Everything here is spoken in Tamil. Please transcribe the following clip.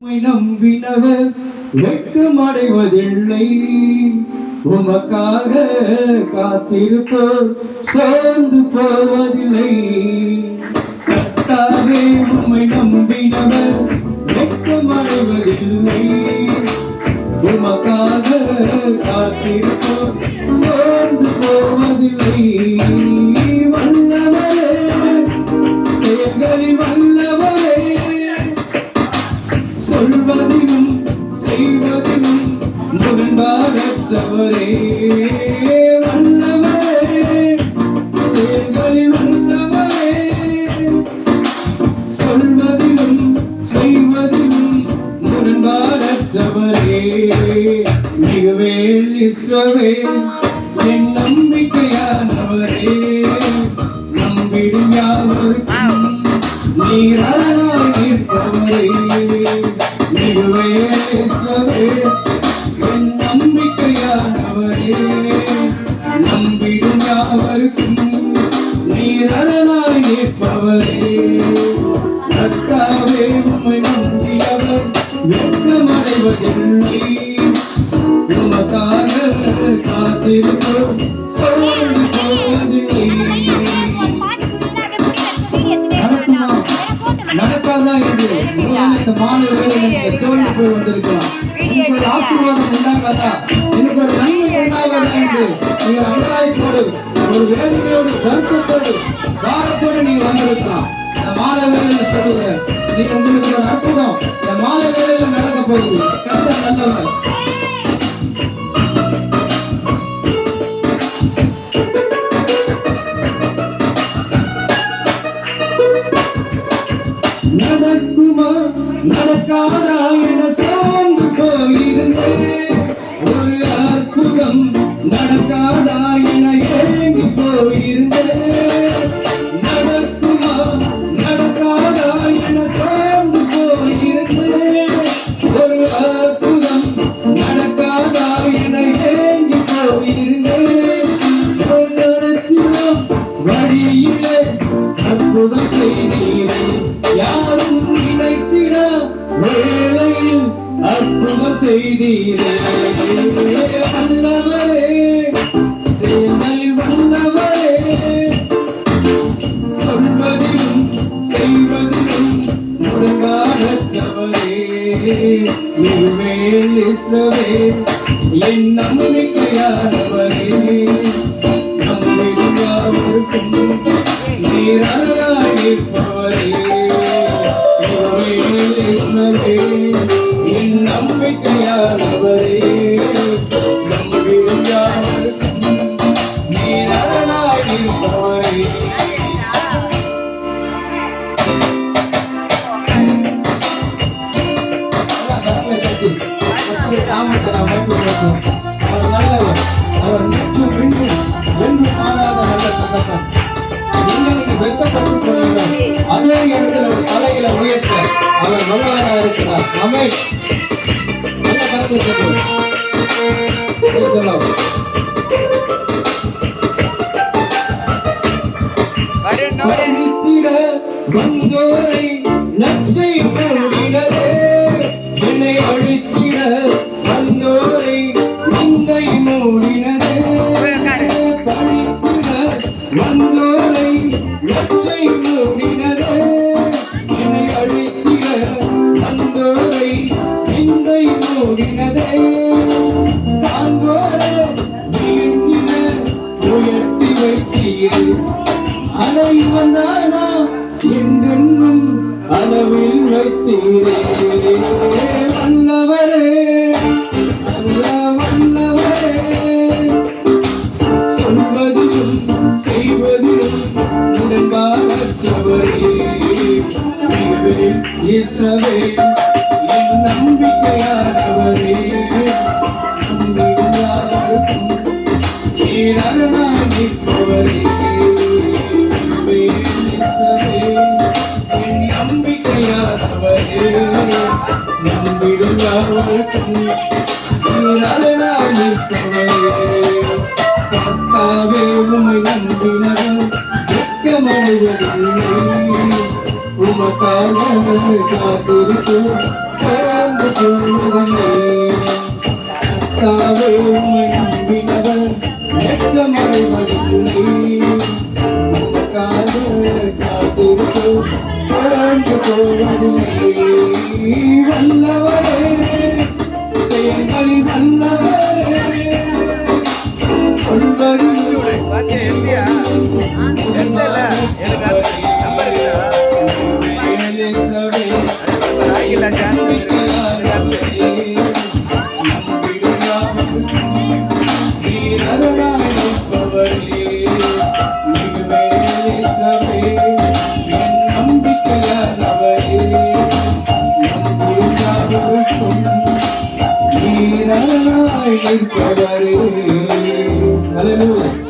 உம்மை நம்பினவர் வெட்கமடைவதில்லை. உமக்காக காத்திருப்போர் சோர்ந்து போவதில்லை. கத்தாவே உம்மை நம்பினவர் வெட்கமடைவதில்லை. உமக்காக காத்திருப்போர் பாரத்தவரே வல்லவரே செயல்களில் வல்லவரே. சொல்வதிலும் செய்வதிலும் முரண்பாடற்றவரே மிகவேல் இஸ்ரவே என் நம்பிக்கையானவரே. நம்பிடும் யாவருக்கும் நீரானாய் அரணாய் நிற்பவரே. மிகவேல் இஸ்ரவே நம்பிக்கையானவரே நம்பிடும் யாவருக்கும் நீர் அரணாய் நிற்பவரே. கர்த்தாவே உம்மை நம்பியவர் வெட்கமடைவதில்லை. உமக்காக இந்த மாலை வேளையில் போய் வந்திருக்கலாம் எனக்கு ஒரு ஆசீர்வாதம் உண்டாகாதா எனக்கு ஒரு நன்மை உண்டாகாதா என்று நீங்கள் அங்கலாய்ப்போடு ஒரு வேதனையோடு வருத்தத்தோடு வந்திருக்கலாம் இந்த மாலை உங்களுக்கு ஒரு அற்புதம் இந்த மாலை நடக்க போகுது. கர்த்தர் நல்லவர். முதல் செய்தீரன் யாரும் நினைத்திட வேளையில் அற்புதம் செய்தீரே. வல்லவரே சேனை வல்லவரே சொல்வதிலும் செய்வதிலும் முடங்காடற்றவரே இஸ்ரவே என் நம்பிக்கையானவரே அவர் நல்லவர். அவர் நிச்சயம் மாறாத நல்ல சந்தர்ப்பம் நீங்க நீங்க அதே இடத்துல ஒரு தலையில உயர்த்த அவர் வல்லவராக இருக்கிறார். அமை நல்ல கருத்து சொல்லலாம் வந்தோரை நச்சை மூடினதே என்னை அழித்திட மூடினதே காண்போரே வீழ்த்தின உயர்த்தி வைத்தீரே அலை வந்தானா என்றென்றும் அளவில் வைத்தீரே வல்லவரே அல்ல வல்லவரே சொல்வதிலும் செய்வதிலும் முடங்காற்றவரே இயேசுவே காத்திருக்கும் சேர்ந்து கொள்வதில்லை கர்த்தாவே உண்மை வெட்கமடைவதில்லை உமக்காக காத்திருக்கு சேர்ந்து வல்லவரே செயல்களில் வல்லவரே சொல்வதில் う。